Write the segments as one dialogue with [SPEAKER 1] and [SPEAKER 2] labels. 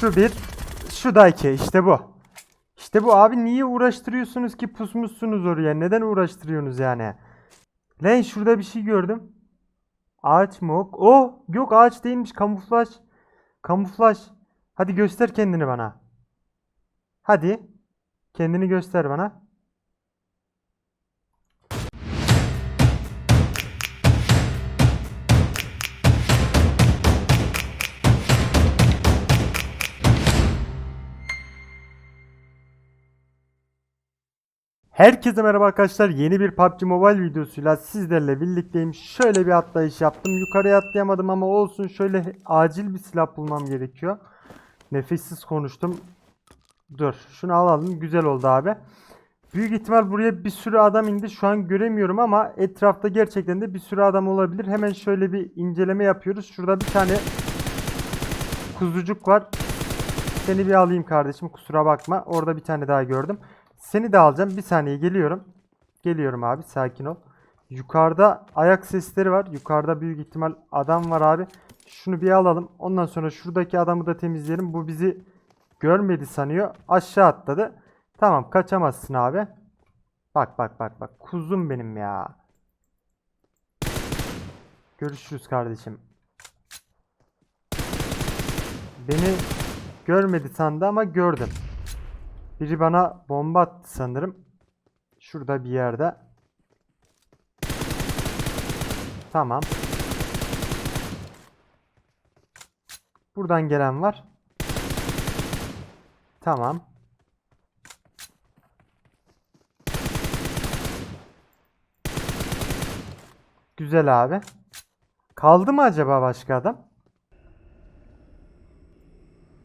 [SPEAKER 1] Şu bir. Şu da iki. İşte bu. İşte bu abi niye uğraştırıyorsunuz ki pusmuşsunuz oraya? Neden uğraştırıyorsunuz yani? Lan şurada bir şey gördüm. Ağaç mı? Oh yok ağaç değilmiş kamuflaj. Kamuflaj. Hadi göster kendini bana. Hadi. Kendini göster bana. Herkese merhaba arkadaşlar. Yeni bir PUBG Mobile videosuyla sizlerle birlikteyim. Şöyle bir atlayış yaptım. Yukarıya atlayamadım ama olsun. Şöyle acil bir silah bulmam gerekiyor. Nefessiz konuştum. Dur. Şunu alalım. Güzel oldu abi. Büyük ihtimal buraya bir sürü adam indi. Şu an göremiyorum ama etrafta gerçekten de bir sürü adam olabilir. Hemen şöyle bir inceleme yapıyoruz. Şurada bir tane kuzucuk var. Seni bir alayım kardeşim. Kusura bakma. Orada bir tane daha gördüm. Seni de alacağım. Bir saniye geliyorum. Geliyorum abi. Sakin ol. Yukarıda ayak sesleri var. Yukarıda büyük ihtimal adam var abi. Şunu bir alalım. Ondan sonra şuradaki adamı da temizleyelim. Bu bizi görmedi sanıyor. Aşağı atladı. Tamam kaçamazsın abi. Bak bak bak bak. Kuzum benim ya. Görüşürüz kardeşim. Beni görmedi sandı ama gördüm. Biri bana bomba attı sanırım. Şurada bir yerde. Tamam. Buradan gelen var. Tamam. Güzel abi. Kaldı mı acaba başka adam?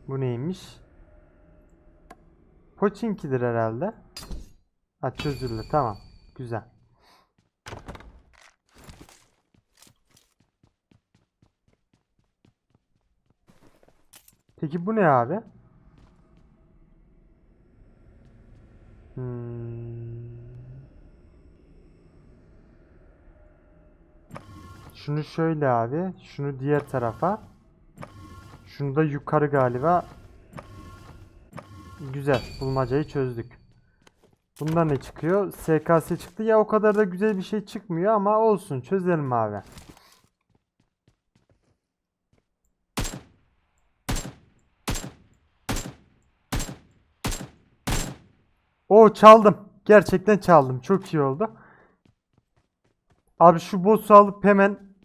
[SPEAKER 1] Bu neymiş? Pochinki'dir herhalde. Ha çözüldü tamam. Güzel. Peki bu ne abi? Hmm. Şunu şöyle abi. Şunu diğer tarafa. Şunu da yukarı galiba. Güzel. Bulmacayı çözdük. Bundan ne çıkıyor? SKS çıktı. Ya o kadar da güzel bir şey çıkmıyor ama olsun. Çözelim abi. O çaldım. Gerçekten çaldım. Çok iyi oldu. Abi şu boss'u alıp hemen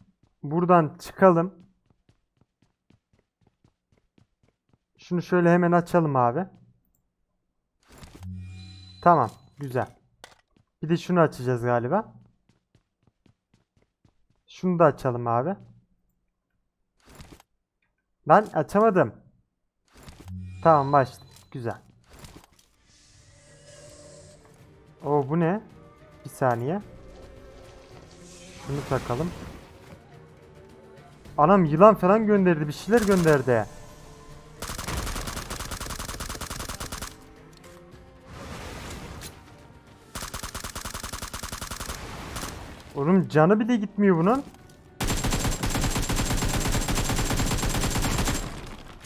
[SPEAKER 1] buradan çıkalım. Şunu şöyle hemen açalım abi. Tamam. Güzel. Bir de şunu açacağız galiba. Şunu da açalım abi. Ben açamadım. Tamam başladı. Güzel. O bu ne? Bir saniye. Şunu takalım. Anam yılan falan gönderdi. Bir şeyler gönderdi. Oğlum canı bile gitmiyor bunun.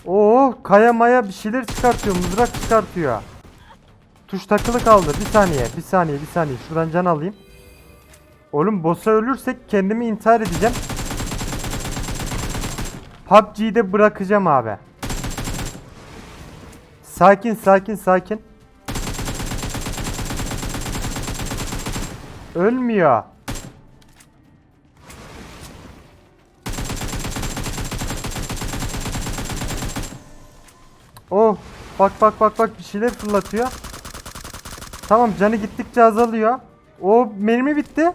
[SPEAKER 1] Oo kaya maya bir şeyler çıkartıyor. Mızrak çıkartıyor. Tuş takılı kaldı. Bir saniye, bir saniye, bir saniye. Şuradan can alayım. Oğlum boss'a ölürsek kendimi intihar edeceğim. PUBG'yi de bırakacağım abi. Sakin, sakin, sakin. Ölmüyor. Oh bak bak bak bak bir şeyler fırlatıyor. Tamam canı gittikçe azalıyor. O mermi bitti.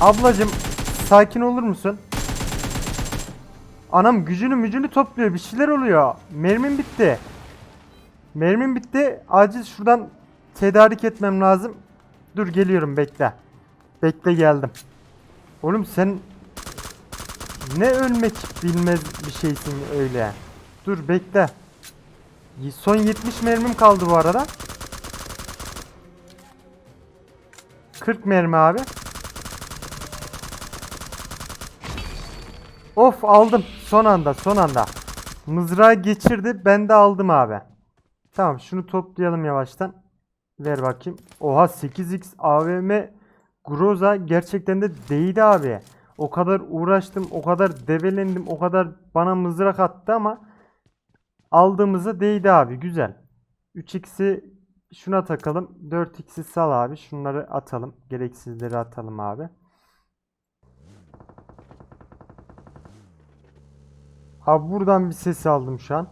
[SPEAKER 1] Ablacım sakin olur musun? Anam gücünü mücünü topluyor bir şeyler oluyor. Mermim bitti. Mermim bitti. Acil şuradan tedarik etmem lazım. Dur geliyorum bekle. Bekle geldim. Oğlum sen ne ölmek bilmez bir şeysin öyle. Dur bekle. Son 70 mermim kaldı bu arada. 40 mermi abi. Of aldım. Son anda son anda. Mızrağı geçirdi. Ben de aldım abi. Tamam şunu toplayalım yavaştan. Ver bakayım. Oha 8x AVM Groza gerçekten de değdi abi. O kadar uğraştım, o kadar debelendim, o kadar bana mızrak attı ama aldığımıza değdi abi. Güzel. 3x'i şuna takalım. 4x'i sal abi. Şunları atalım. Gereksizleri atalım abi. Abi buradan bir ses aldım şu an.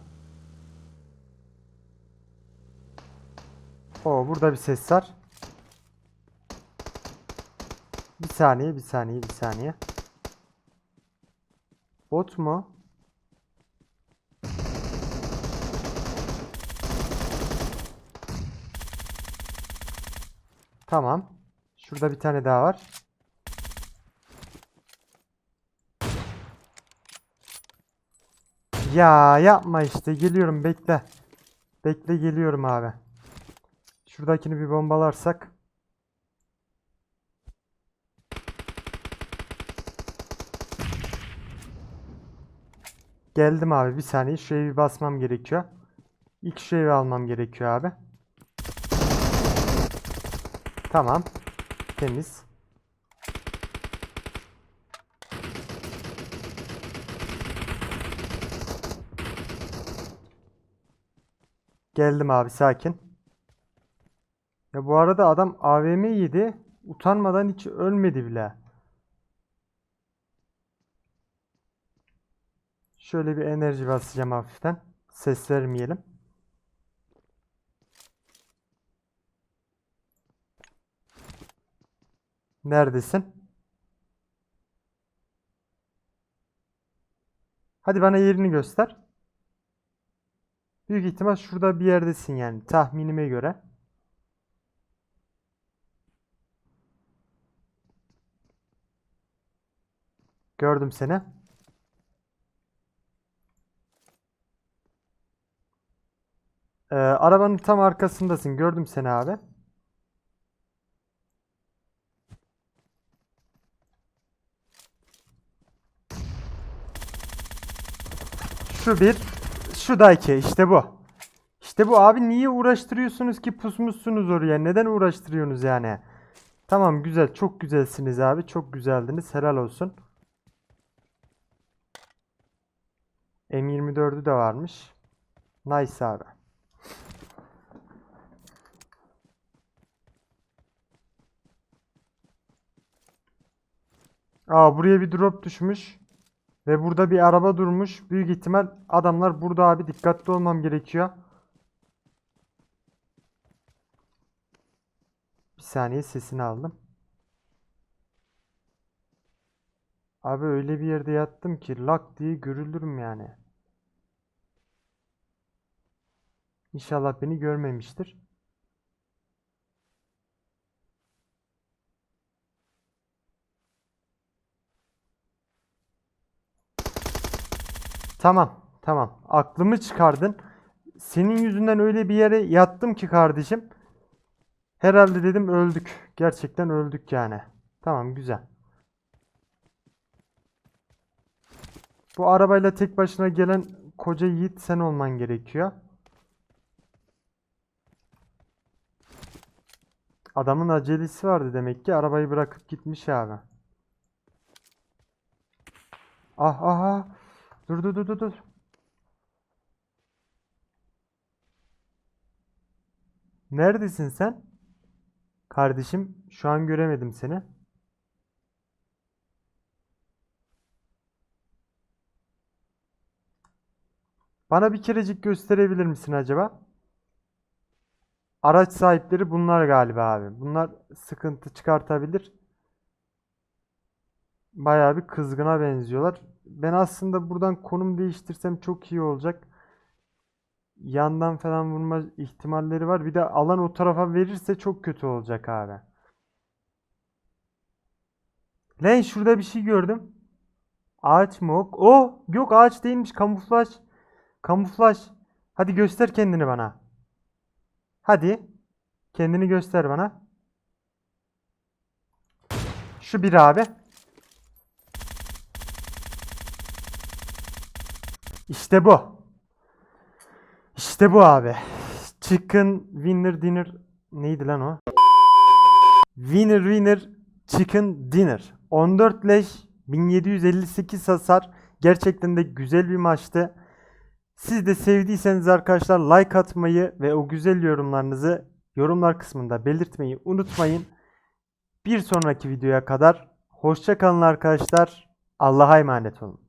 [SPEAKER 1] O burada bir ses var. Bir saniye, bir saniye, bir saniye. Bot mu? Tamam. Şurada bir tane daha var. Ya yapma işte. Geliyorum bekle. Bekle geliyorum abi. Şuradakini bir bombalarsak. Geldim abi bir saniye. Şu evi basmam gerekiyor. İlk şu evi almam gerekiyor abi. Tamam. Temiz. Geldim abi sakin. Ya bu arada adam AVM yedi. Utanmadan hiç ölmedi bile. Şöyle bir enerji basacağım hafiften. Ses vermeyelim. Neredesin? Hadi bana yerini göster. Büyük ihtimal şurada bir yerdesin yani tahminime göre. Gördüm seni. Ee, arabanın tam arkasındasın. Gördüm seni abi. Şu bir. Şu da iki. İşte bu. İşte bu abi niye uğraştırıyorsunuz ki pusmuşsunuz oraya? Neden uğraştırıyorsunuz yani? Tamam güzel. Çok güzelsiniz abi. Çok güzeldiniz. Helal olsun. M24'ü de varmış. Nice abi. Aa buraya bir drop düşmüş. Ve burada bir araba durmuş. Büyük ihtimal adamlar burada abi dikkatli olmam gerekiyor. Bir saniye sesini aldım. Abi öyle bir yerde yattım ki lak diye görülürüm yani. İnşallah beni görmemiştir. Tamam, tamam. Aklımı çıkardın. Senin yüzünden öyle bir yere yattım ki kardeşim. Herhalde dedim öldük. Gerçekten öldük yani. Tamam, güzel. Bu arabayla tek başına gelen koca yiğit sen olman gerekiyor. Adamın acelesi vardı demek ki. Arabayı bırakıp gitmiş abi. Ah ah ah. Dur dur dur dur dur. Neredesin sen? Kardeşim şu an göremedim seni. Bana bir kerecik gösterebilir misin acaba? Araç sahipleri bunlar galiba abi. Bunlar sıkıntı çıkartabilir. Bayağı bir kızgına benziyorlar. Ben aslında buradan konum değiştirsem çok iyi olacak. Yandan falan vurma ihtimalleri var. Bir de alan o tarafa verirse çok kötü olacak abi. Lan şurada bir şey gördüm. Ağaç mı o? Oh! Yok ağaç değilmiş. Kamuflaj. Kamuflaj. Hadi göster kendini bana. Hadi. Kendini göster bana. Şu bir abi. İşte bu. İşte bu abi. Chicken winner dinner neydi lan o? Winner winner chicken dinner. 14 leş 1758 hasar. Gerçekten de güzel bir maçtı. Siz de sevdiyseniz arkadaşlar like atmayı ve o güzel yorumlarınızı yorumlar kısmında belirtmeyi unutmayın. Bir sonraki videoya kadar hoşça kalın arkadaşlar. Allah'a emanet olun.